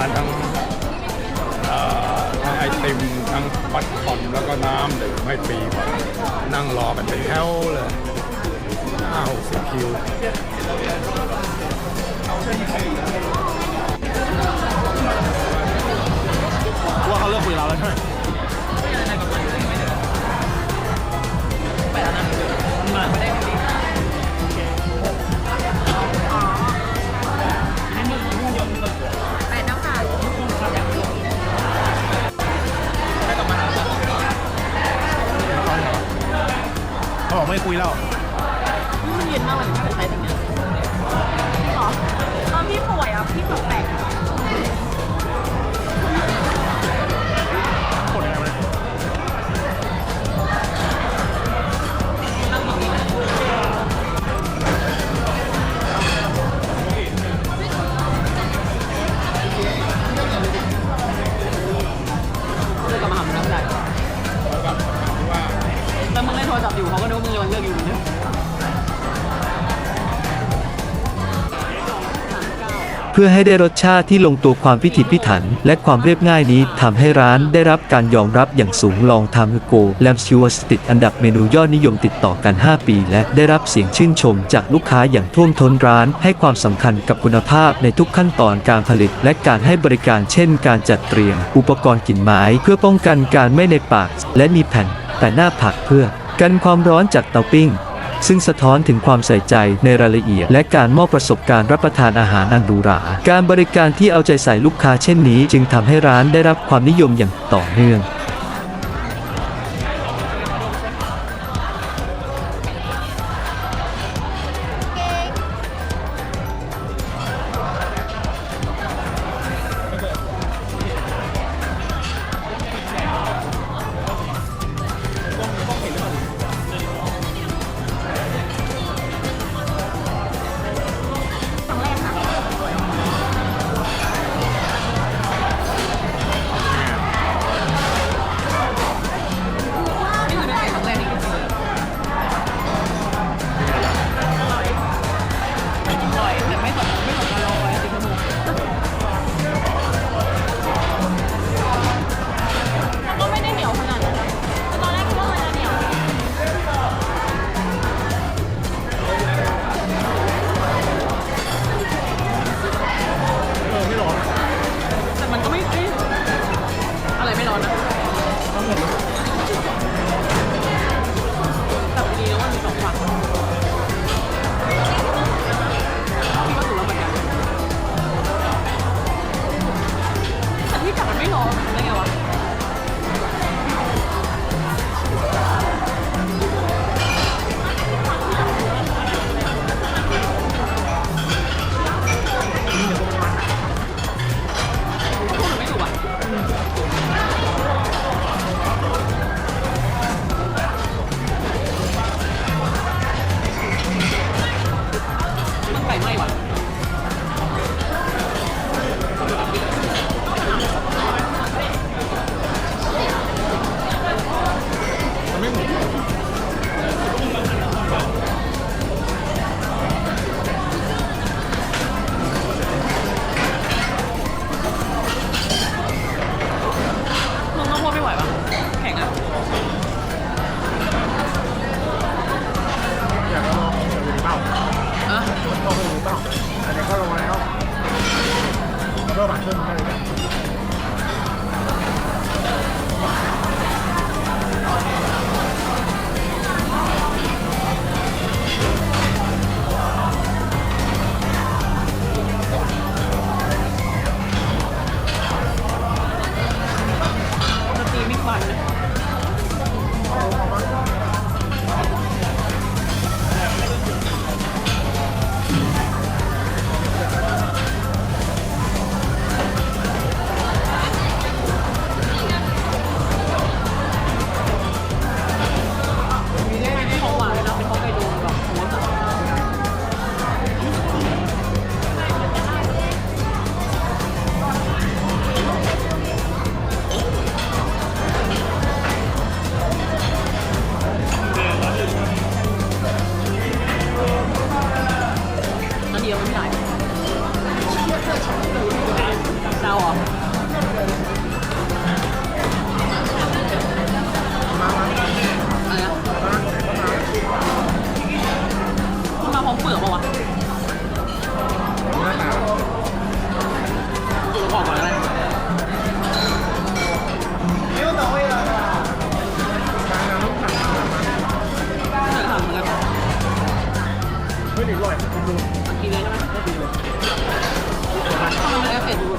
ทั้งทั้งไอติมทั้งปัดคอนแล้วก็น้ำดื่มให้ฟรีหมดนั่งรอกันเป็นแถวเลยห้าหกสิบคิวว่าเขาเลิกคุยเราแล้วใช่ไหม ไม่คุยแล้วมันเย็นมากเลยใช้ตรงเนี้ยหรอตอนพี่ป่วยอะพี่แปลกก พื่อให้ได้รสชาติที่ลงตัวความพิถีพิถัน และความเรียบง่ายนี้ทำให้ร้านได้รับการยอมรับอย่างสูงลองทำโกแลมชิวสติดอันดับเมนูยอดนิยมติดต่อกัน 5 ปี และได้รับเสียงชื่นชมจากลูกค้าอย่างท่วมท้นร้าน ให้ความสำคัญกับคุณภาพในทุกขั้นตอนการผลิต และการให้บริการเช่น การจัดเตรียม อุปกรณ์กลิ่นไม้ เพื่อป้องกันการไม่ในปาก และมีแผ่นแต่หน้าผักเพื่อ กันความร้อนจากเตาปิ้ง ซึ่งสะท้อนถึงความใส่ใจในรายละเอียด และการมอบประสบการณ์รับประทานอาหารอันหรูหรา การบริการที่เอาใจใส่ลูกค้าเช่นนี้ จึงทำให้ร้านได้รับความนิยมอย่างต่อเนื่อง อะไมันมาพร้อมเปลือกปะวะจุดออกก่อนก็ได้เดี๋ยวถามเหมือนกันไม่ถึงร่อยดีเลยใช่ไหมทำไมมันแอฟเฟกต์ดูด